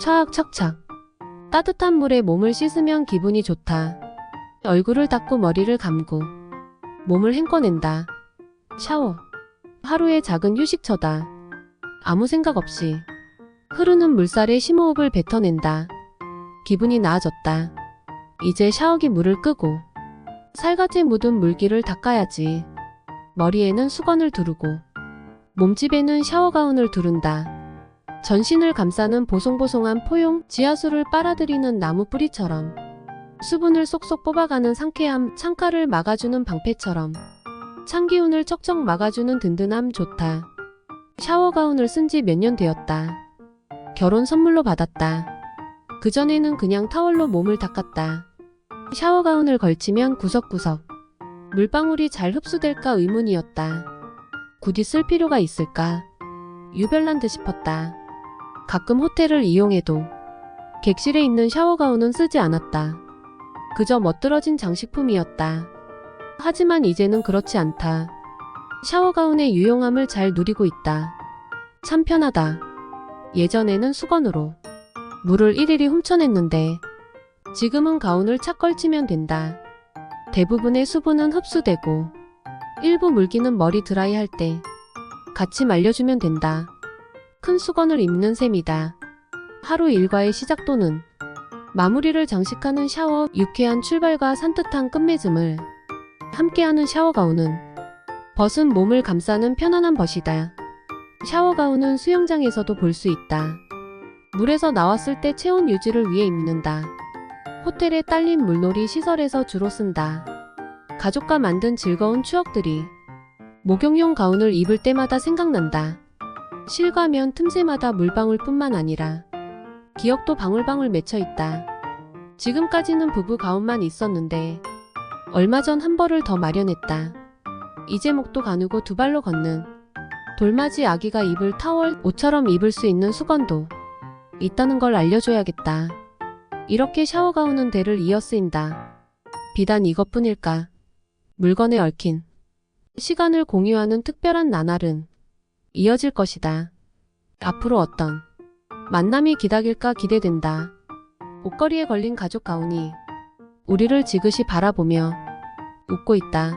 차악착착. 따뜻한 물에 몸을 씻으면 기분이 좋다. 얼굴을 닦고 머리를 감고 몸을 헹궈낸다. 샤워. 하루의 작은 휴식처다. 아무 생각 없이 흐르는 물살에 심호흡을 뱉어낸다. 기분이 나아졌다. 이제 샤워기 물을 끄고 살갗에 묻은 물기를 닦아야지. 머리에는 수건을 두르고 몸집에는 샤워가운을 두른다. 전신을 감싸는 보송보송한 포용 지하수를 빨아들이는 나무 뿌리처럼 수분을 쏙쏙 뽑아가는 상쾌함 창가를 막아주는 방패처럼 찬기운을 척척 막아주는 든든함 좋다. 샤워 가운을 쓴 지 몇 년 되었다. 결혼 선물로 받았다. 그전에는 그냥 타월로 몸을 닦았다. 샤워 가운을 걸치면 구석구석 물방울이 잘 흡수될까 의문이었다. 굳이 쓸 필요가 있을까? 유별난 듯 싶었다. 가끔 호텔을 이용해도 객실에 있는 샤워가운은 쓰지 않았다. 그저 멋들어진 장식품이었다. 하지만 이제는 그렇지 않다. 샤워가운의 유용함을 잘 누리고 있다. 참 편하다. 예전에는 수건으로 물을 일일이 훔쳐냈는데 지금은 가운을 착 걸치면 된다. 대부분의 수분은 흡수되고 일부 물기는 머리 드라이 할 때 같이 말려주면 된다. 큰 수건을 입는 셈이다. 하루 일과의 시작 또는 마무리를 장식하는 샤워, 유쾌한 출발과 산뜻한 끝맺음을 함께하는 샤워 가운은 벗은 몸을 감싸는 편안한 벗이다. 샤워 가운은 수영장에서도 볼 수 있다. 물에서 나왔을 때 체온 유지를 위해 입는다. 호텔에 딸린 물놀이 시설에서 주로 쓴다. 가족과 만든 즐거운 추억들이 목욕용 가운을 입을 때마다 생각난다. 실과면 틈새마다 물방울뿐만 아니라 기억도 방울방울 맺혀 있다. 지금까지는 부부 가운만 있었는데 얼마 전 한 벌을 더 마련했다. 이제 목도 가누고 두 발로 걷는 돌맞이 아기가 입을 타월 옷처럼 입을 수 있는 수건도 있다는 걸 알려줘야겠다. 이렇게 샤워 가운은 대를 이어 쓰인다. 비단 이것뿐일까? 물건에 얽힌 시간을 공유하는 특별한 나날은 이어질 것이다. 앞으로 어떤 만남이 기다릴까 기대된다. 옷걸이에 걸린 가죽 가운이 우리를 지그시 바라보며 웃고 있다.